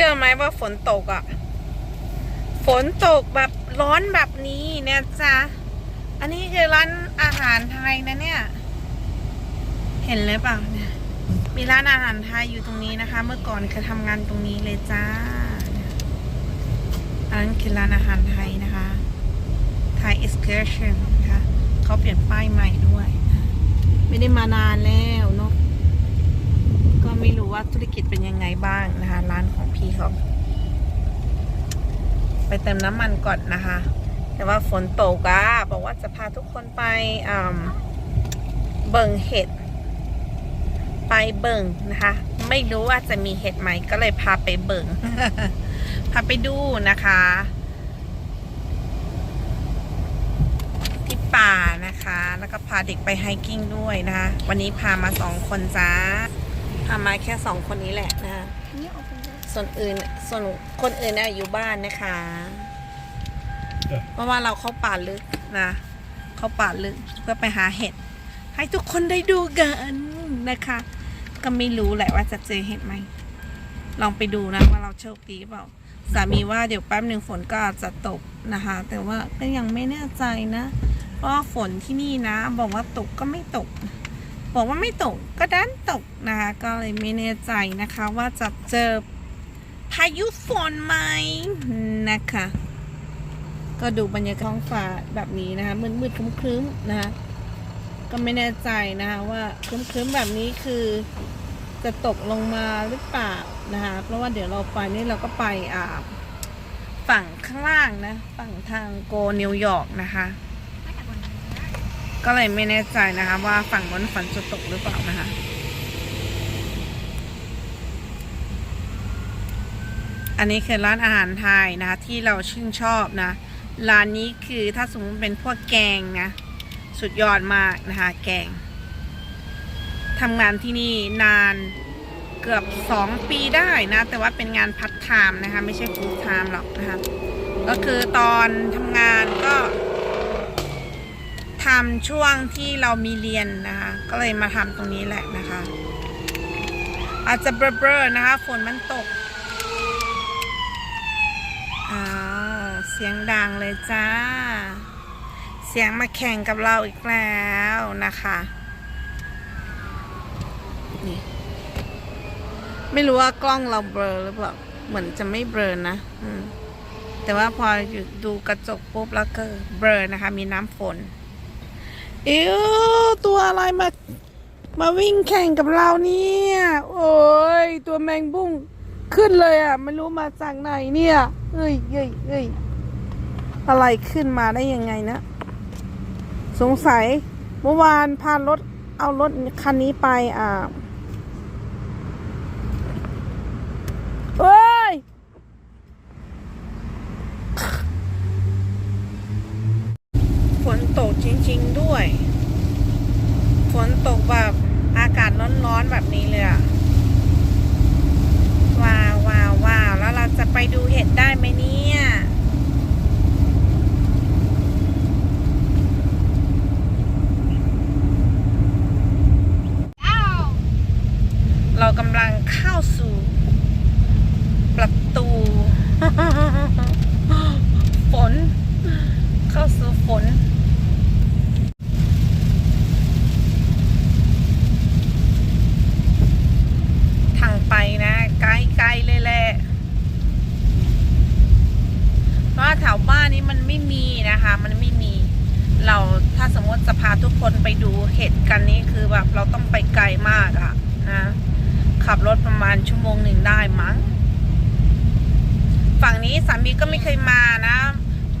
ชื่อไหมว่าฝนตกอะ่ะ ฝนตกแบบร้อนแบบนี้เนี่ยจ้ะอันนี้คือร้านอาหารไทยนะเนี่ย เห็นเลยเปล่าเนี่ย มีร้านอาหารไทยอยู่ตรงนี้นะคะ เมื่อก่อนเคยทำงานตรงนี้เลยจ้าอันนั้นคือร้านอาหารไทยนะคะไทย excursion นะคะเขาเปลี่ยนป้ายใหม่ด้วย ไม่ได้มานานแล้วเนาะ ก็ไม่รู้ว่าธุรกิจเป็นยังไงบ้างนะคะ ร้านของพี่เขาไปเติมน้ำมันก่อนนะคะ แต่ว่าฝนตกอะบอกว่าจะพาทุกคนไปเบิ่งเห็ด ไปเบิ่งนะคะ ไม่รู้ว่าจะมีเห็ดไหมก็เลยพาไปเบิ่งพาไปดูนะคะ ที่ป่านะคะ แล้วก็พาเด็กไปไฮกิ้งด้วยนะคะ วันนี้พามาสองคนจ้า พามาแค่สองคนนี้แหละนะคะส่วนอื่นส่วนคนอื่นเนี่ยอยู่บ้านนะคะ เพราะว่าเราเข้าป่าลึกนะ เข้าป่าลึกเพื่อไปหาเห็ด ให้ทุกคนได้ดูกันนะคะ ก็ไม่รู้แหละว่าจะเจอเห็ดไหม ลองไปดูนะว่าเราโชคดีเปล่า สามีว่าเดี๋ยวแป๊บหนึ่งฝนก็อาจจะตกนะคะ แต่ว่าก็ยังไม่แน่ใจนะ เพราะฝนที่นี่นะ บอกว่าตกก็ไม่ตก บอกว่าไม่ตกก็ดันตกนะคะ ก็เลยไม่แน่ใจนะคะว่าจะเจอพายุฝนไหมนะคะ ก็ดูบรรยากาศท้องฟ้าแบบนี้นะคะมืดๆครึ้มๆนะคะก็ไม่แน่ใจนะคะว่าครึ้มๆแบบนี้คือจะตกลงมาหรือเปล่านะคะ เพราะว่าเดี๋ยวเราไปนี่เราก็ไปอ่าฝั่งข้างล่างนะ ฝั่งทางโกนิวยอร์กนะคะ I have one there. ก็เลยไม่แน่ใจนะคะ ว่าฝั่งนั้นฝนจะตกหรือเปล่านะคะ อันนี้คือร้านอาหารไทยนะคะ ที่เราชื่นชอบนะ ร้านนี้คือถ้าสมมติเป็นพวกแกงนะ สุดยอดมากนะคะ แกงทำงานที่นี่นานเกือบสองปีได้นะ แต่ว่าเป็นงานพัฒไทม์นะคะ ไม่ใช่ฟูลไทม์หรอกนะคะ ก็คือตอนทำงานก็ ทำช่วงที่เรามีเรียนนะคะ ก็เลยมาทำตรงนี้แหละนะคะ อาจจะเบลอๆนะคะ ฝนมันตกอ้าเสียงดังเลยจ้า เสียงมาแข่งกับเราอีกแล้วนะคะนี่ไม่รู้ว่ากล้องเราเบลอหรือเปล่าเหมือนจะไม่เบลอนะแต่ว่าพออยู่ดูกระจกปุ๊บแล้วก็เบลอนะคะ มีน้ำฝน เอ้วตัวอะไรมา มาวิ่งแข่งกับเราเนี่ย โอ้ย ตัวแมงบุ้งขึ้นเลยอะ ไม่รู้มาจากไหนเนี่ย เอ้ยเอ้ยเอ้ยอะไรขึ้นมาได้ยังไงนะ สงสัยเมื่อวานพารถเอารถคันนี้ไปอ่าเอ้ย ฝนตกจริง ๆ ด้วย ฝนตกแบบอากาศร้อนๆแบบนี้เลยอะว้าวว้าวว้าวแล้วเราจะไปดูเห็ดได้ไหมเนี่ย Ow! เรากำลังเข้าสู่ ประตู ฝน เข้าสู่ฝน ทางไปนะไกลๆเลยแหละ เพราะว่าแถวบ้านนี้มันไม่มีนะคะ มันไม่มี เรา ถ้าสมมติจะพาทุกคนไปดูเห็ดกันนี่คือแบบเราต้องไปไกลมากอะนะขับรถประมาณชั่วโมงหนึ่งได้มั้ง ฝั่งนี้สามีก็ไม่เคยมานะ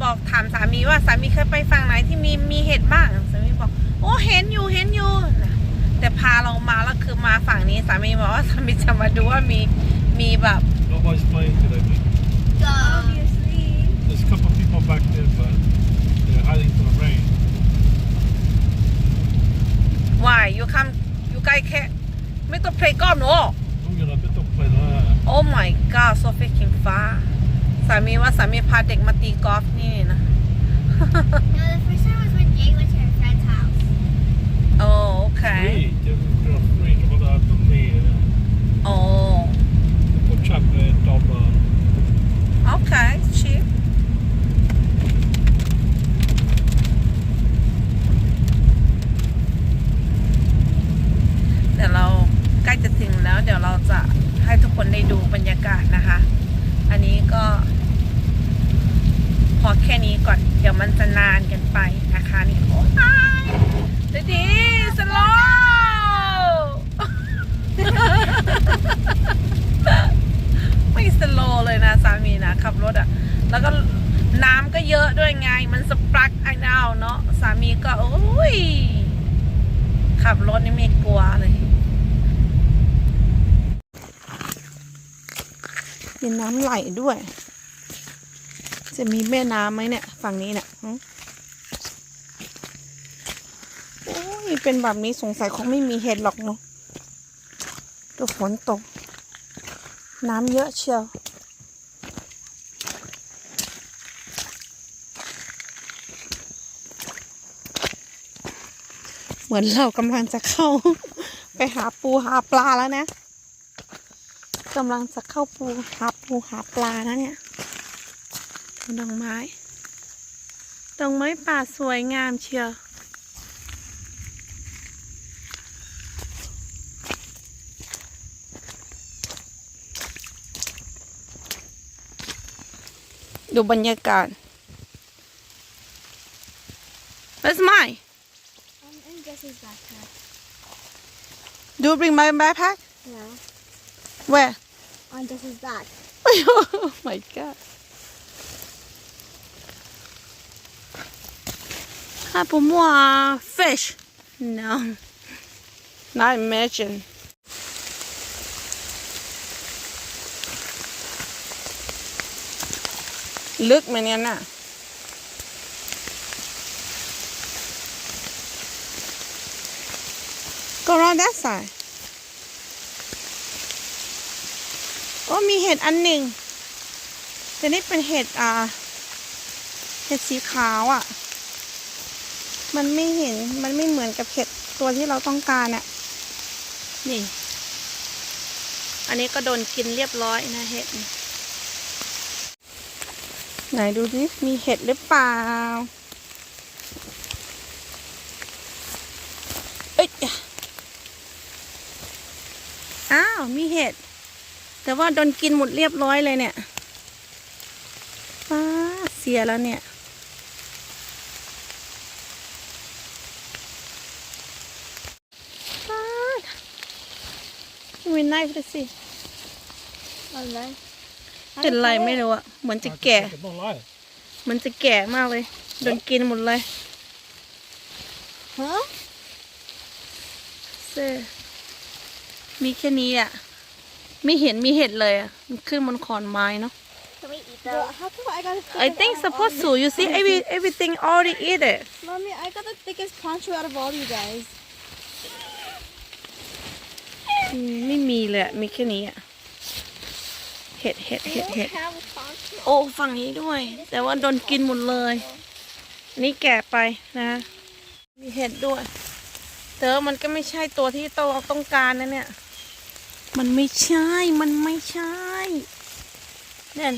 บอกถามสามีว่าสามีเคยไปฝั่งไหนที่มีมีเห็ดบ้างสามีบอก โอ้เห็นอยู่เห็นอยู่นะแต่พาเรามาแล้วคือมาฝั่งนี้สามีบอกว่าสามีจะมาดูว่ามีมีแบบ Nobody's playing today, mate. Obviously. There's a couple of people back there, but they're hiding from the rain. Why you come you guys can ไม่ต้อง play golf เนอะ Oh, you're not to play that. Oh my god so freaking far สามีว่าสามีพาเด็กมาตีกอล์ฟนี่นะ No, the first time was when Jay went to her friend's house. โอ้โอเค Free. They're free. Come on, uh, don't need, uh, โอ้ put chocolate double. โอ เดี๋ยวเราใกล้จะถึงแล้ว เดี๋ยวเราจะให้ทุกคนได้ดูบรรยากาศนะคะ อันนี้ก็ พอแค่นี้ก่อนเดี๋ยวมันจะนานกันไปนะคะนี่โอ้ยดีดีสโลว์ไม่สโลว์เลยนะสามีนะขับรถอะ่ะ แล้วก็น้ำก็เยอะด้วยไง มันสปรักไอ้ดาวเนาะสามีก็โอ้ยขับรถนี่ไม่กลัวเลย มีน้ำไหลด้วย จะมีแม่น้ำไหมเนี่ย ฝั่งนี้เนี่ยโอ้ยเป็นแบบนี้สงสัยคงไม่มีเห็ดหรอกเนาะดูฝนตก น้ำเยอะเชียวเหมือนเรากำลังจะเข้า ไปหาปูหาปลาแล้วนะ กำลังจะเข้าปูหาปูหาปลานะเนี่ยดูดอกไม้ ดอกไม้ป่าสวยงามเชียวดูบรรยากาศ Where's mine? Um, and Jesse's backpack. Do you bring my backpack? Where? On Jesse's back. oh my god. Ah, pour moi, fish. No. Not imagine. Look, Manana. Go around that side. โอ้มีเห็ดอันหนึ่งแต่นี่เป็นเห็ดอ่า เห็ดสีขาวอะ่ะ มันไม่เห็น มันไม่เหมือนกับเห็ดตัวที่เราต้องการอะ่ะ นี่ อันนี้ก็โดนกินเรียบร้อยนะเห็ด ไหนดูดิ มีเห็ดหรือเปล่า เอ้ย อ้าว มีเห็ด แต่ว่าโดนกินหมดเรียบร้อยเลยเนี่ยป้าเสียแล้วเนี่ย ป้ามีไนฟ์ด้วยสิ Oh, no. เป็นไรไม่รู้อะเหมือนจะแก่ Don't lie. เหมือนจะแก่มากเลย โดนกินหมดเลย Huh? เซมีแค่นี้อะ ไม่เห็นมีเห็ดเลยอะมันขึ้นบนขอนไม้เนาะ Can we eat those? how come I got the I think supposed to you see every everything already eat it Mommy, I got the thickest poncho out of all you guys. อืมไม่มีเลยอะมีแค่นี้อะเห็ดเห็ดเห็ดเห็ด have a poncho. โอ้ฝั่งนี้ด้วย แต่ว่าโดนกินหมดเลย นี่แก่ไปนะ มีเห็ดด้วยแต่ว่ามันก็ไม่ใช่ตัวที่เราต้องการนะเนี่ย มันไม่ใช่ มันไม่ใช่เนี่ย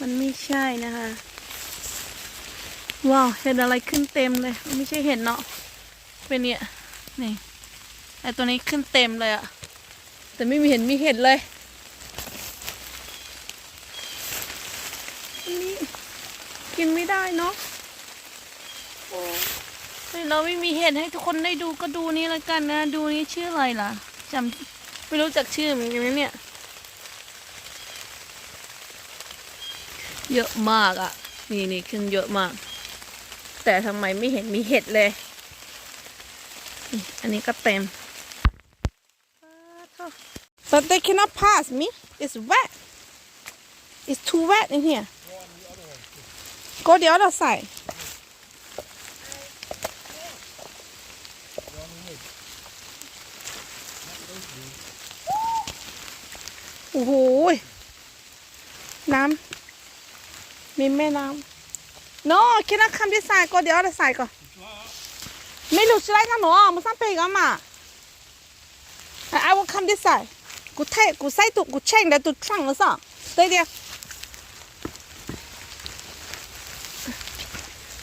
มันไม่ใช่นะคะ ว้าว เห็ดอะไรขึ้นเต็มเลย ไม่ใช่เห็ดเนาะ เป็นเนี่ย นี่ ไอตัวนี้ขึ้นเต็มเลยอะ แต่ไม่มีเห็นมีเห็ดเลยอันนี้กินไม่ได้เนาะโอ้เฮ้ยเราไม่มีเห็ดให้ทุกคนได้ดูก็ดูนี้แล้วกันนะ ดูนี้ชื่ออะไรล่ะ จำไม่รู้จักชื่อเหมือนกันนะเนี่ย เยอะมากอะ่ะ นี่นี่ขึ้นเยอะมาก แต่ทำไมไม่เห็นมีเห็ดเลย อันนี้ก็เต็ม But they cannot pass me. It's wet. It's too wet in here. Go the other side. อ้โหน้ำมีแม่น้ำโน่คิดนักคำที่ใส่ก็เดี๋ยวเราใส่ก่อนไม่รู้ช่ออไรกันหนอมันซ้ำไปกันมาไอ้ว่าคำที่ใส่กูเทกูใส่ตุกูเช่งแต่ตุช่างแล้วสั่งดี๋เดี๋ยว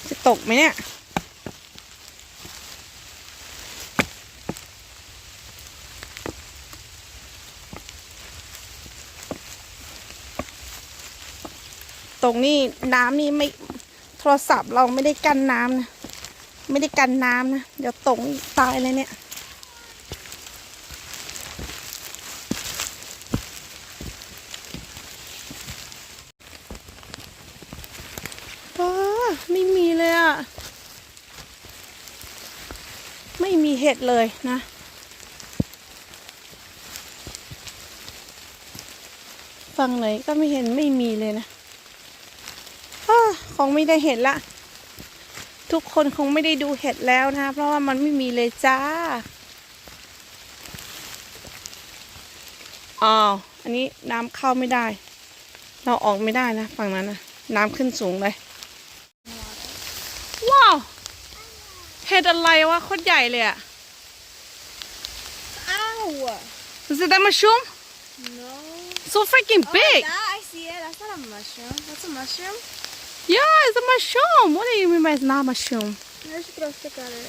จะตกไหมเนี่ย รงนี้น้ำนี่ไม่โทรศัพท์เราไม่ได้กันน้ำนะ ไม่ได้กันน้ำนะ เดี๋ยวตกตายเลยเนี่ยว้าไม่มีเลยอะไม่มีเห็ดเลยนะฝั่งไหนก็ไม่เห็นไม่มีเลยนะ คงไม่ได้เห็ดละ ทุกคนคงไม่ได้ดูเห็ดแล้วนะ เพราะว่ามันไม่มีเลยจ้าอ้าวอันนี้น้ำเข้าไม่ได้ เราออกไม่ได้นะฝั่งนั้นนะน้ำขึ้นสูงเลย ว้าวเห็ดอะไรวะโคตรใหญ่เลยอะ Ow! Is it that mushroom? No. So freaking Oh, big. that, I see it. That's not a mushroom. That's a mushroom. Yeah, it's a mushroom. What do you mean by it's not a mushroom? Let's just go stick at it.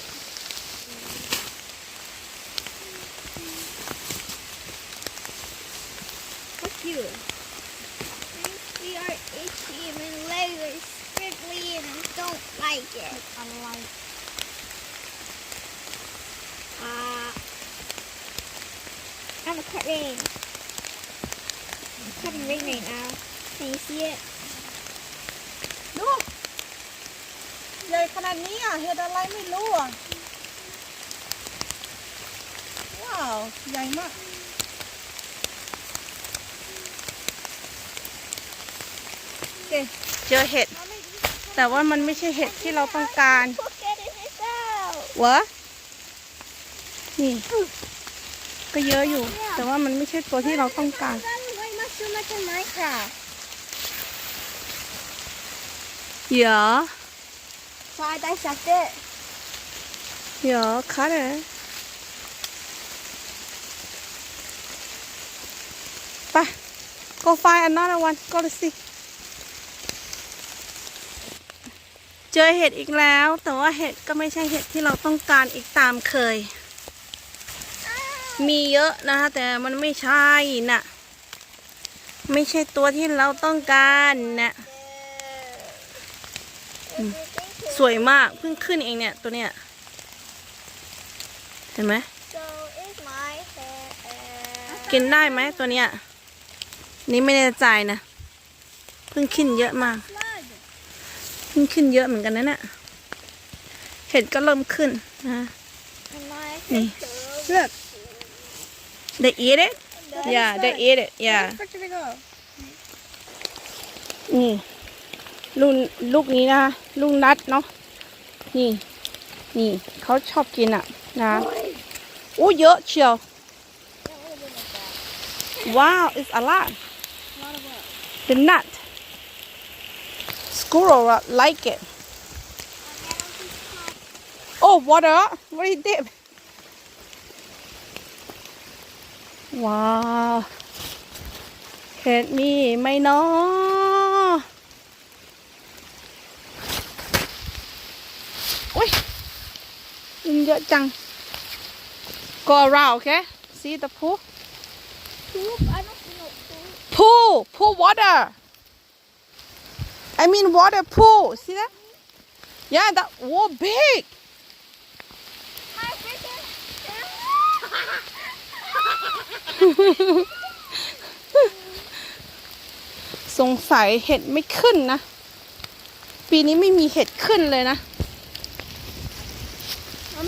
How cute. We are itchy and my legs are scribbly and I don't like it. I like Uh, I'm a cut rain. It's cutting rain right now. Can you see it? ดูใหญ่ขนาดนี้อะเห็ดอะไรไม่รู้อะ ว้าว ใหญ่มากเจอเห็ด แต่ว่ามันไม่ใช่เห็ดที่เราต้องการ Look at it itself. วะนี่ ก็เยอะอยู่ แต่ว่ามันไม่ใช่ตัวที่เราต้องการ That is like mushroom like in Minecraft. เยอะ So I dissect it. เยอะค่ะเลยไป go find another one go to see เจอเห็ดอีกแล้ว แต่ว่าเห็ดก็ไม่ใช่เห็ดที่เราต้องการอีกตามเคย มีเยอะนะคะแต่มันไม่ใช่น่ะ ไม่ใช่ตัวที่เราต้องการนะ สวยมากเพิ่งขึ้นเองเนี่ยตัวเนี้ยเห็นไหม So is my hair. กินได้ไหมตัวเนี้ยนี่ไม่แน่ใจนะเพิ่งขึ้นเยอะมาก Blood. เพิ่งขึ้นเยอะเหมือนกันนะเนี่ยเห็ดก็เริ่มขึ้นนะ And my Nee. hair. Look they eat it yeah they eat it yeah Where did it go? นี่ ลูกลูกนี้นะลูกนัดเนาะนี่ นี่เขาชอบกินอะนะโอ้เยอะเชียว ว้าว it's a lot the nut squirrel like it oh water what is it ว้าวเห็ดมีไหมเนาะอุ้ย ยุงเยอะจัง go around okay see the pool pool pool water I mean water pool see that yeah that whoa big สงสัยเห็ดไม่ขึ้นนะ ปีนี้ไม่มีเห็ดขึ้นเลยนะ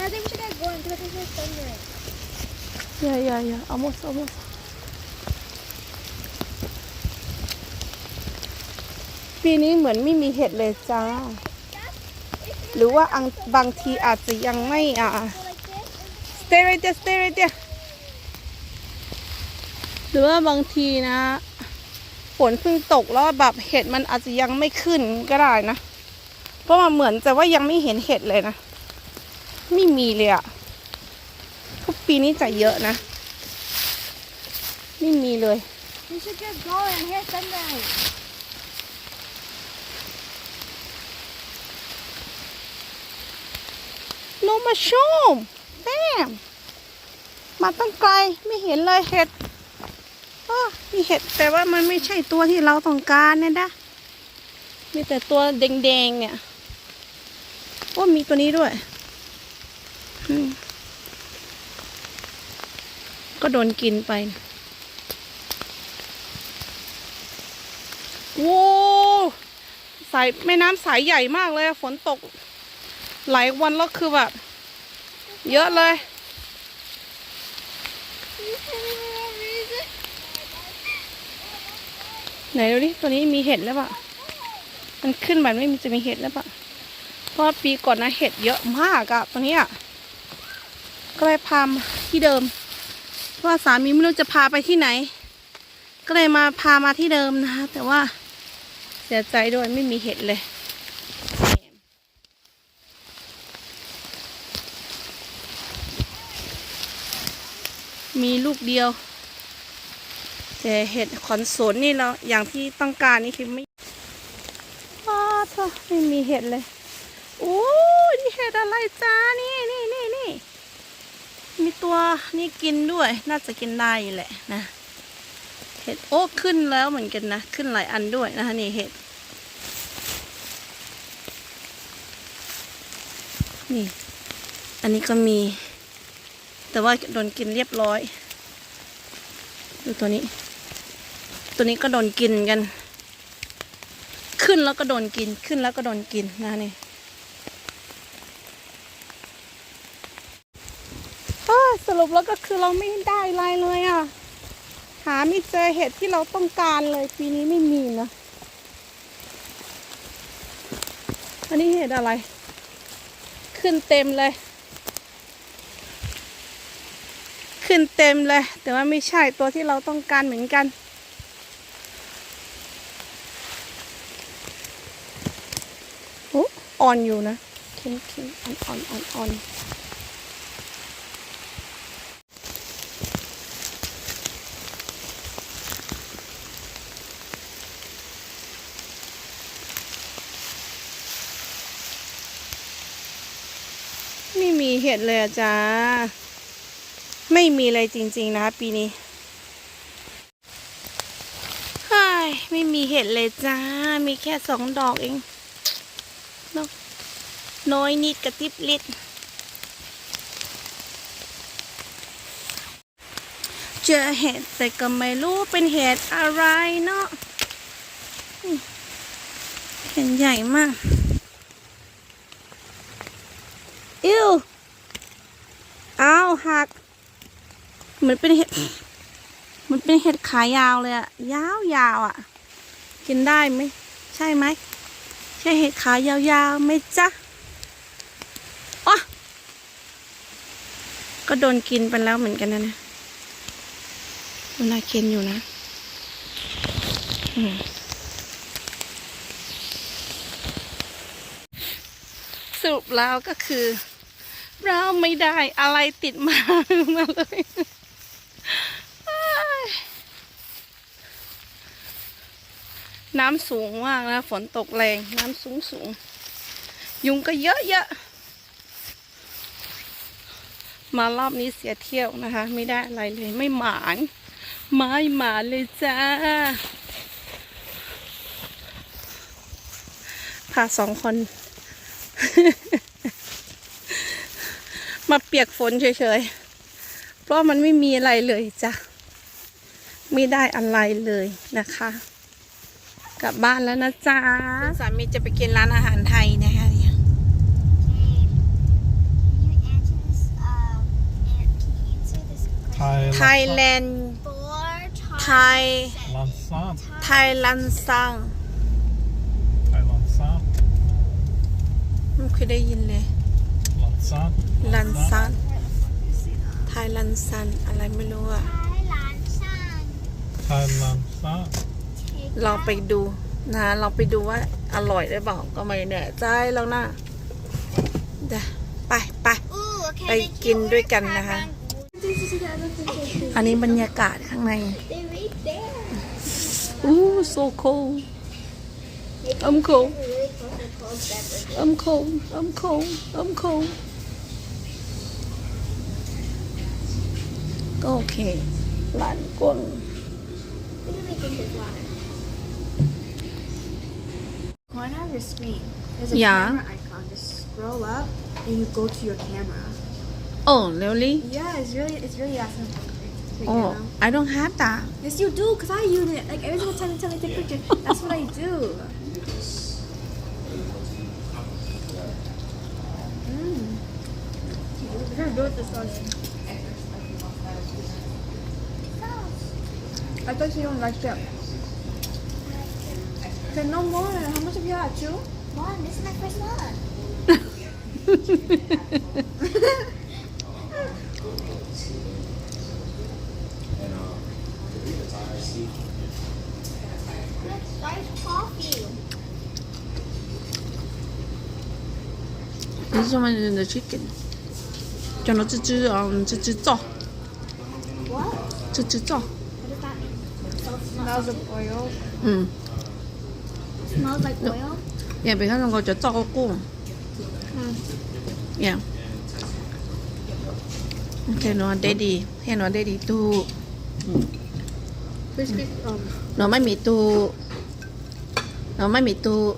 I think we should get going because it's just thundering. อย่าอย่าอย่า almost almost ปีนี้เหมือนไม่มีเห็ดเลยจ้า หรือว่าอังบางทีอาจจะยังไม่อ่า stay right there stay right there หรือว่าบางทีนะฝนเพิ่งตกแล้วแบบเห็ดมันอาจจะยังไม่ขึ้นก็ได้นะ เพราะมันเหมือนแต่ว่ายังไม่เห็นเห็ดเลยนะ ไม่มีเลยอะทุกปีนี้จะเยอะนะ ไม่มีเลย We should get going. Here's something. ลงมาชมแต้มมาตั้งไกลไม่เห็นเลยเห็ดอ้อมีเห็ดแต่ว่ามันไม่ใช่ตัวที่เราต้องการเนี่ยนะมีแต่ตัวแดงๆเนี่ย โอ้มีตัวนี้ด้วยอืม ก็โดนกินไปโว้สายแม่น้ำสายใหญ่มากเลยฝนตก หลายวันแล้วคือแบบ เยอะเลย ไหนดูดิตัวนี้มีเห็ดแล้วปะมันขึ้นแบบไม่มีจะมีเห็ดแล้วปะเพราะปีก่อนนะเห็ดเยอะมากอะตัวนี้ยก็เลยพามที่เดิม ว่าสามีไม่รู้จะพาไปที่ไหน ก็เลยมาพามาที่เดิมนะคะแต่ว่าเสียใจด้วยไม่มีเห็ดเลยมีลูกเดียว แต่เห็ดขอนสนนี่เราอย่างที่ต้องการนี่คือไม่อ้าเธอไม่มีเห็ดเลยโอ้ยนี่เห็ดอะไรจ้านี่นี่นี่นี่ มีตัวนี่กินด้วย น่าจะกินได้อยู่แหละนะ เห็ดโอ้ขึ้นแล้วเหมือนกันนะ ขึ้นหลายอันด้วยนะคะนี่เห็ด นี่ อันนี้ก็มี แต่ว่าโดนกินเรียบร้อย ดูตัวนี้ ตัวนี้ก็โดนกินกัน ขึ้นแล้วก็โดนกิน ขึ้นแล้วก็โดนกินนะนี่เอ้ยส รุปแล้วก็คือเราไม่ได้อะไรเลยอะ หาไม่เจอเห็ดที่เราต้องการเลยปีนี้ไม่มีนะ อันนี้เห็ดอะไร ขึ้นเต็มเลย ขึ้นเต็มเลย แต่ว่าไม่ใช่ตัวที่เราต้องการเหมือนกันโอ้อ่อนอยู่นะเค็มเค็มอ่อนอ่อนอ่อนอ่ ม่มีเห็ดเลยจ้า ไม่มีเลยจริง ๆ นะคะปีนี้เฮ้ยไม่มีเห็ดเลยจ้า มีแค่สองดอกเองน,น้อยนิดกระติบลิดเจอเห็ดแต่ก็ไม่รู้เป็นเห็ดอะไรเนาะเห็นใหญ่มาก อิ้ว หัก เหมือนเป็นเห็ด มันเป็นเห็ดขายาวเลยอะยาวยาวอะกินได้ไหม ใช่ไหม ใช่เห็ดขายาวๆไหมจ๊ะอ๋อก็โดนกินไปแล้วเหมือนกันนะนะมันน่าเค็นอยู่นะสรุปแล้วก็คือ เราไม่ได้อะไรติดมามาเลยอ้ายน้ำสูงมากนะ ฝนตกแรงน้ำสูงสูง ยุงก็เยอะเยอะมารอบนี้เสียเที่ยวนะคะ ไม่ได้อะไรเลยไม่หมานไม่หมานเลยจ้าพาสองคน มาเปียกฝนเฉยๆ เพราะมันไม่มีอะไรเลยจ้ะ ไม่ได้อะไรเลยนะคะ กลับบ้านแล้วนะจ๊ะสามีจะไปกินร้านอาหารไทยนะคะเนี่ย Can you answer this? Uh, can you answer this question? ไทยไทยแลนด์ Four ไทย times ลันซานไทยลันซังไทยลันซานไม่เคยได้ยินเลยลันซาน ลันซันไทยลันซันอะไรไม่รู้อะ Thailand San. ไทยลันซาน Take ลองไปดูนะลองไปดูว่าอร่อยหรือเปล่าก็ไม่แน่ใจแล้วนะเดี๋ยวไปไป Ooh, okay, Ay, thank you. kin- ด้วยกันนะคะ This is see the elephant อันนี้บรรยากาศข้างใน They're right there. อู้ so cold I'm cold Really close to cold beverages. I'm cold I'm cold I'm cold ก็โอเคหลานกวง What do we think is water? Corn has your screen. There's a Yeah. camera icon. Just scroll up and you go to your camera. Oh really Yeah, it's really it's really awesome. Right Oh now. I don't have that Yes, you do, cause I use it. Like every single time you tell me to take a picture, that's what I do. Mm. Very good this one. I thought you don't like them. Okay, no more. How much have you had, two? One. This is my first one. That's nice coffee. This is someone in the chicken. cho nó chữ chữ chữ chữ cho chữ chữ cho smells of oil. Mm. Smells like oil. Yeah, because I'm going to 적었고. Yeah. Okay, no, daddy. Hey, no, daddy, too. Please keep um. No, mommy, too. No, mommy, too.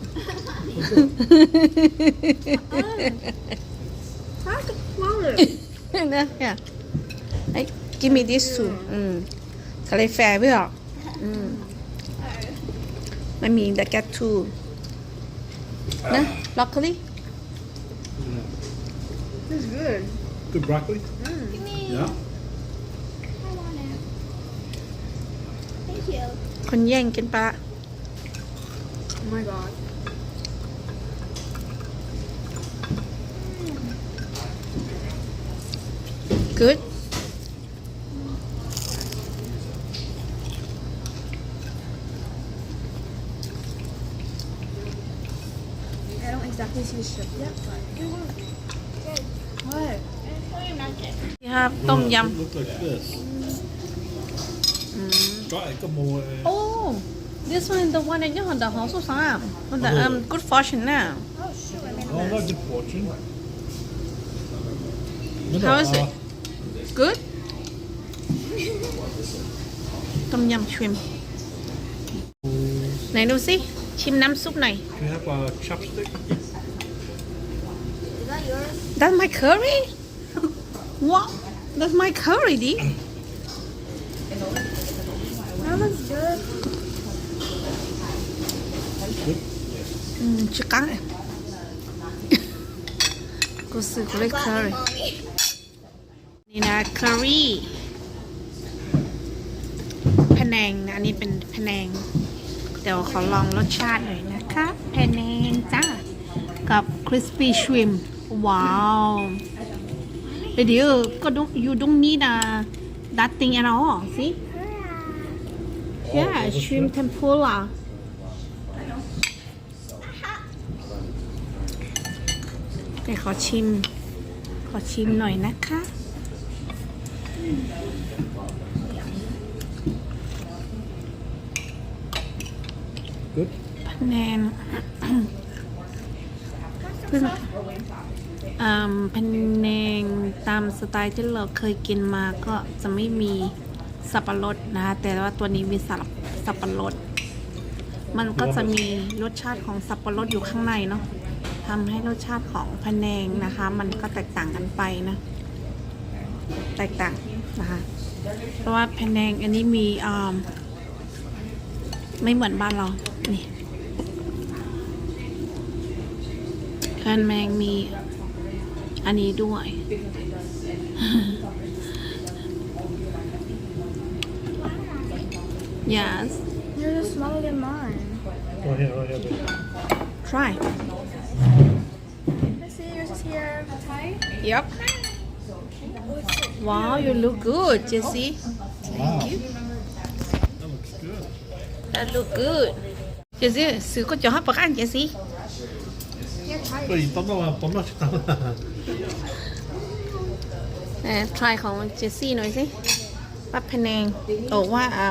How's ah, the flour? yeah. Hey, give me this too. Mm. ทะเลแฟร์ไม่ออก มไม่มี the get two นะ broccoli It's good. Good broccoli? Give me. Yeah. I want it. Thank you. คนแย่งกินปลา Oh my god. good Exactly see the strip yet, but what? It's not good. นี่ครับต้มย It looks like this. ำอืม Try it, come on. Oh, this one is the one that you have the house of Sam. With the um good fortune now. Oh, shoot. I made Oh, not good fortune. No, How is uh, it? Good. ต้มยำชิมไหนดูสิ ชิมน้ำซุปหน่อย Do you have a chopstick? Is that yours? That's my curry? What? That's my curry, di. That looks good. Mm, chicken. กูซื้อกูเลย Got me, curry mommy. นี่นะ curry พะแนงนะ อันนี้เป็นพะแนง เดี๋ยวขอลองรสชาติหน่อยนะคะพะแนงจ้า กับ crispy shrimp ว้าว เดี๋ยวก็ต้อง you don't need a that thing at all see yeah shrimp tempura เดี๋ยวขอชิม ขอชิมหน่อยนะคะ Good. พะ แนงเพิ่งอ่าพะแนงตามสไตล์ที่เราเคยกินมาก็จะไม่มีสับปะรดนะแต่ว่าตัวนี้มีสับสับปะรด มันก็จะมีรสชาติของสับปะรดอยู่ข้างในเนาะทำให้รสชาติของพะแนงนะคะ มันก็แตกต่างกันไปนะ แตกต่างนะคะเพราะว่าพะแนงอันนี้มีอ่าไม่เหมือนบ้านเรานี่ พะแนงมีอันนี้ด้วย yes Yours is smaller than mine. Oh, here, oh, here. baby. try Let's see, yours is here. yep wow you look good Jessie Wow. That looks good. that look good Jessie ซื้อก็จะให้ ประกัน Jessie Here, try But you don't know, I'm not sure. แต่ทายของเจสซี่หน่อยสิปัดพะแนงบอกว่าอ่า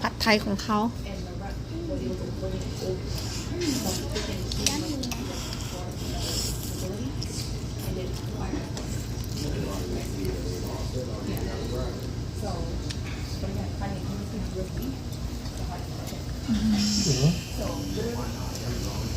ผัดไทยของเขา